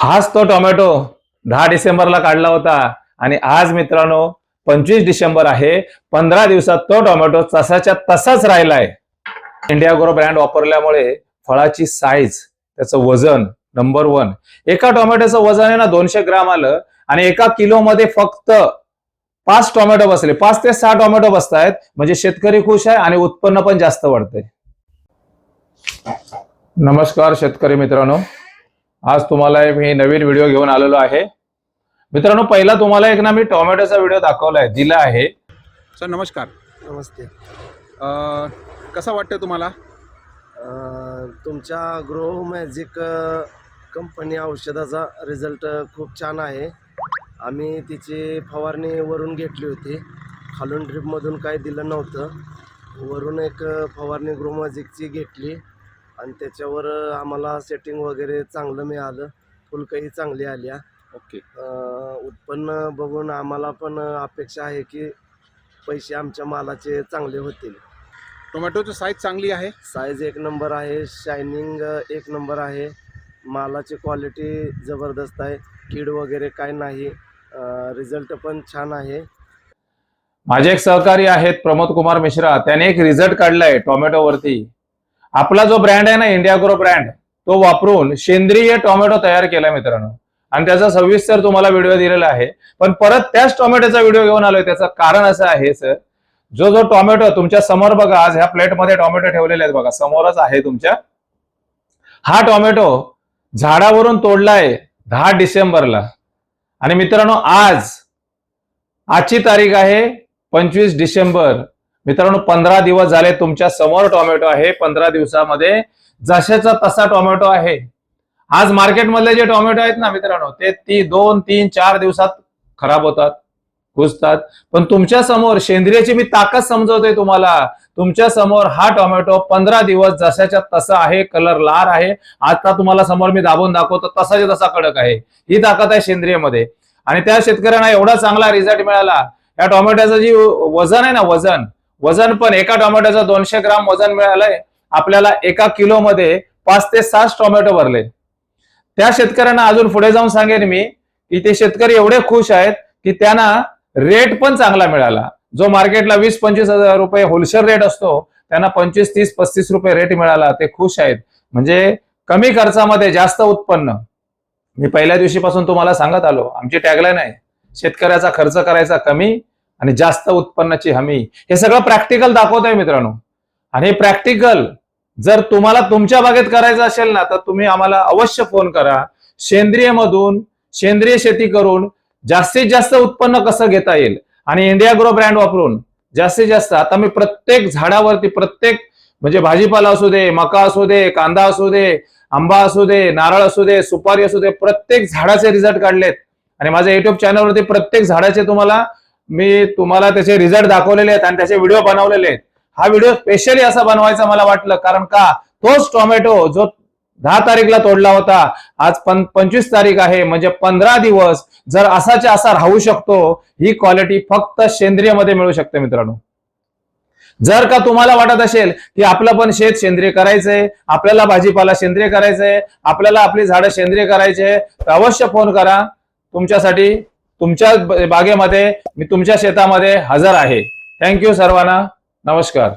हाच तो टोमॅटो दहा डिसेंबरला काढला होता. आणि आज मित्रांनो पंचवीस डिसेंबर आहे. पंधरा दिवसात तो टोमॅटो तसाच्या तसाच राहिलाय. इंडिया ग्रो ब्रँड वापरल्यामुळे फळाची साईज त्याचं वजन नंबर वन एका टोमॅटोचं वजन आहे ना दोनशे ग्राम आलं. आणि एका किलोमध्ये फक्त पाच टोमॅटो बसले. पाच ते सहा टोमॅटो बसतायत. म्हणजे शेतकरी खुश आहे आणि उत्पन्न पण जास्त वाढतंय. नमस्कार शेतकरी मित्रांनो. आज तुम्हाला एक मी नवीन व्हिडिओ घेऊन आलेलो आहे. मित्रांनो पहिला तुम्हाला एक ना मी टोमॅटोचा व्हिडिओ दाखवलाय दिला आहे. सर नमस्कार. नमस्ते. अ, कसं वाटतं तुम्हाला? अ, तुमच्या ग्रो मॅजिक अ, कंपनी औषधाचा रिझल्ट खूप छान आहे. आम्ही तिची फवारणी वरून घेतली होती. खालून ड्रिपमधून काही दिलं नव्हतं. वरून एक अ, फवारणी ग्रो मॅजिकची घेतली. आणि त्याच्यावर आम्हाला सेटिंग वगैरे चांगलं मिळालं. फुलकही चांगली आल्या. ओके उत्पन्न बघून आम्हाला पण अपेक्षा आहे की पैसे आमच्या मालाचे चांगले होतील. टोमॅटोची साईज चांगली आहे? साईज एक नंबर आहे. शायनिंग एक नंबर आहे. मालाची क्वालिटी जबरदस्त आहे. कीड वगैरे काय नाही. रिझल्ट पण छान आहे. माझे एक सहकारी आहेत प्रमोद कुमार मिश्रा. त्याने एक रिझल्ट काढलाय टोमॅटोवरती आपला जो ब्रँड आहे ना इंडिया ग्रो ब्रँड तो वापरून सेंद्रिय टोमॅटो तयार केलाय मित्रांनो. आणि त्याचा सविस्तर तुम्हाला व्हिडिओ दिलेला आहे. पण परत त्याच टोमॅटोचा व्हिडिओ घेऊन आलोय. त्याचं कारण असं आहे सर जो जो टोमॅटो तुमच्यासमोर बघा आज ह्या प्लेटमध्ये टोमॅटो ठेवलेले आहेत बघा. समोरच आहे तुमच्या. हा टोमॅटो झाडावरून तोडलाय दहा डिसेंबरला. आणि मित्रांनो आज आजची तारीख आहे पंचवीस डिसेंबर. मित्रांनो पंधरा दिवस झाले तुमच्यासमोर टोमॅटो आहे. पंधरा दिवसामध्ये जशाचा तसा टोमॅटो आहे. आज मार्केटमधले जे टोमॅटो आहेत ना मित्रांनो ते ती दोन तीन चार दिवसात खराब होतात कुजतात पण तुमच्यासमोर सेंद्रियाची मी ताकद समजवते तुम्हाला. तुमच्यासमोर हा टोमॅटो पंधरा दिवस जशाच्या तसा आहे कलर लाल आहे. आता तुम्हाला समोर मी दाबून दाखवतो तसाच्या तसा कडक आहे. ही ताकद आहे सेंद्रियमध्ये. आणि त्या शेतकऱ्यांना एवढा चांगला रिझल्ट मिळाला. या टोमॅटोचं जी वजन आहे ना वजन वजन पण एका टोमॅटोचं दोनशे ग्राम वजन मिळालंय. आपल्याला एका किलो मध्ये पाच ते सात टोमॅटो भरले. त्या शेतकऱ्यांना अजून पुढे जाऊन सांगेन मी की ते शेतकरी एवढे खुश आहेत की त्यांना रेट पण चांगला मिळाला. जो मार्केटला वीस पंचवीस हजार रुपये होलसेल रेट असतो त्यांना पंचवीस तीस पस्तीस रुपये रेट मिळाला. ते खुश आहेत. म्हणजे कमी खर्चामध्ये जास्त उत्पन्न. मी पहिल्या दिवशीपासून तुम्हाला सांगत आलो. आमची टॅगलाईन आहे शेतकऱ्याचा खर्च करायचा कमी आणि जास्त उत्पन्नाची हमी. हे सगळं प्रॅक्टिकल दाखवत आहे मित्रांनो. आणि हे प्रॅक्टिकल जर तुम्हाला तुमच्या बागेत करायचं असेल ना तर तुम्ही आम्हाला अवश्य फोन करा. सेंद्रिय मधून सेंद्रिय शेती करून जास्तीत जास्त उत्पन्न कसं घेता येईल? आणि इंडिया ग्रो ब्रँड वापरून जास्तीत जास्त आता मी प्रत्येक झाडावरती प्रत्येक म्हणजे भाजीपाला असू दे मका असू दे कांदा असू दे आंबा असू दे नारळ असू दे सुपारी असू दे प्रत्येक झाडाचे रिझल्ट काढलेत. आणि माझ्या युट्यूब चॅनलवरती प्रत्येक झाडाचे तुम्हाला मी तुम्हाला त्याचे रिझल्ट दाखवलेले आहेत आणि त्याचे व्हिडिओ बनवलेले आहेत. हा व्हिडिओ स्पेशली असा बनवायचा मला वाटलं कारण का? तोच टोमॅटो जो दहा तारीखला तोडला होता आज पं पंचवीस तारीख आहे म्हणजे पंधरा दिवस जर असाच्या असा राहू शकतो ही क्वालिटी फक्त सेंद्रियमध्ये मिळू शकते मित्रांनो. जर का तुम्हाला वाटत असेल की आपलं पण शेत सेंद्रिय करायचंय आपल्याला भाजीपाला सेंद्रिय करायचंय आपल्याला आपली झाडं सेंद्रिय करायचे तर अवश्य फोन करा. तुमच्यासाठी तुमच्या बागेमध्ये मी तुमच्या शेतामध्ये हजर आहे. थँक्यू सर्वांना. नमस्कार.